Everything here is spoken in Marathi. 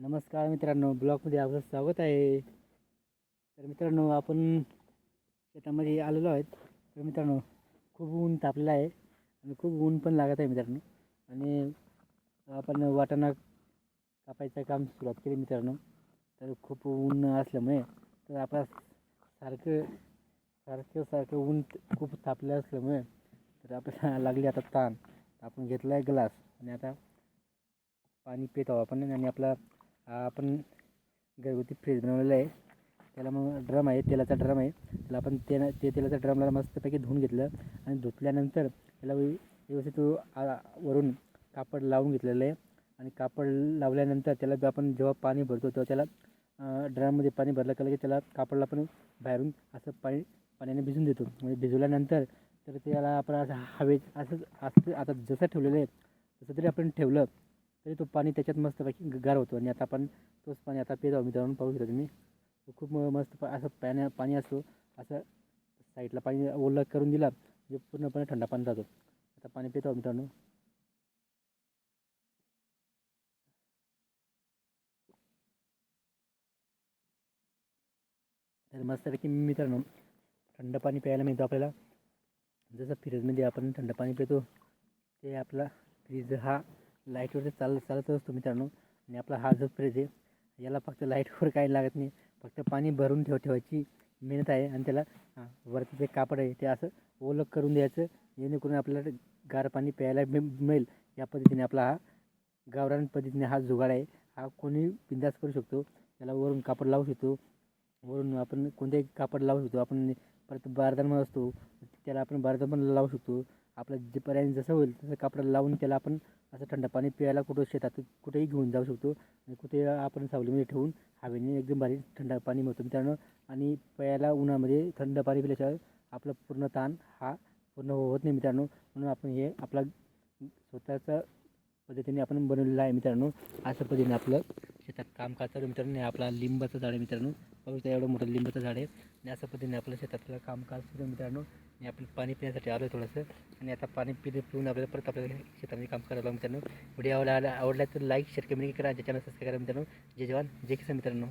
नमस्कार मित्रांनो ब्लॉगमध्ये आपलं स्वागत आहे. तर मित्रांनो आपण शेतामध्ये आलेलो आहेत. तर मित्रांनो खूप ऊन तापलेलं आहे आणि खूप ऊन पण लागत आहे मित्रांनो. आणि आपण वाटाणा कापायचं काम सुरुवात केली मित्रांनो. तर खूप ऊन असल्यामुळे तर आपला सारखं सारखं सारखं ऊन खूप तापलं असल्यामुळे तर आपल्याला लागली आता ताण. आपण घेतला आहे ग्लास आणि आता पाणी पित आहोत आपण आणि आपला हा आपण घरगुती फ्रीज बनवलेला आहे. त्याला मग ड्रम आहे तेलाचा ड्रम आहे. त्याला आपण ते ते तेलाचा ड्रमला मस्तपैकी धुवून घेतलं आणि धुतल्यानंतर त्याला व्यवस्थित वरून कापड लावून घेतलेलं आहे. आणि कापड लावल्यानंतर त्याला आपण जेव्हा पाणी भरतो तेव्हा त्याला ड्रममध्ये पाणी भरलं का की त्याला कापडला पण बाहेरून असं पाणी पाण्याने भिजून देतो. म्हणजे भिजवल्यानंतर तर त्याला आपण असं हवेत असं असं आता जसं ठेवलेलं आहे तसं तरी आपण ठेवलं. तरी तो पाणी त्याच्यात मस्तपैकी गार होतो. आणि आता आपण तोच पाणी आता पेज मित्रांनो पाहू शकता तुम्ही. तो खूप मस्त असं पाण्या पाणी असतो. असं साईडला पाणी ओलं करून दिला म्हणजे पूर्णपणे थंडा पाणी जातो. आता पाणी पितो मित्रांनो. तर मस्तपैकी मित्रांनो थंड पाणी प्यायला मिळतो आपल्याला. जसं फ्रीजमध्ये आपण थंड पाणी पितो ते आपला फ्रीज हा लाईटवरती चाल चालत असतो मित्रांनो. आणि आपला हा जो फ्रीज आहे याला फक्त लाईटवर काही लागत नाही. फक्त पाणी भरून ठेव ठेवायची मेहनत आहे आणि त्याला वरती जे कापड आहे ते असं ओलं करून द्यायचं. जेणेकरून आपल्याला गार पाणी प्यायला मिळेल. या पद्धतीने आपला हा गावरान पद्धतीने हा जुगाड आहे. हा कोणी बिंदास करू शकतो. त्याला वरून कापड लावू शकतो. वरून आपण कोणतेही कापड लावू शकतो. आपण परत बारदान असतो. त्याला आपण बारदान पण लावू शकतो. आपलं जे पर्याय जसं होईल तसं कापड लावून त्याला आपण असं थंड पाणी प्यायला कुठं शेतात कुठेही घेऊन जाऊ शकतो. आणि कुठे आपण सावलीमध्ये ठेवून हवेने एकदम भारी थंड पाणी मिळतो. मित्रांनो आणि प्यायला उन्हामध्ये थंड पाणी पिल्याशिवाय आपलं पूर्ण ताण हा पूर्ण होत नाही मित्रांनो. म्हणून आपण हे आपला स्वतःचा पद्धतीने आपण बनवलेलं आहे मित्रांनो. अशा पद्धतीने आपलं शेतात काम करतात मित्रांनो. हे आपला लिंबाचं झाड आहे मित्रांनो. बघू शकता एवढं मोठं लिंबाचं झाड आहे. आणि अशा पद्धतीने आपल्या शेतातलं कामकाज सुरू मित्रांनो. आणि आपण पाणी पिण्यासाठी आलो आहे थोडंसं. आणि आता पाणी पिणे पिऊन आपल्याला परत आपल्याला शेतामध्ये काम करायला लागलं मित्रांनो. व्हिडिओ आवडला आवडला तर लाईक शेअर कमेंट करा. ज्याच्यानं सबस्क्राईब करा मित्रांनो. जय जवान जय किसान मित्रांनो.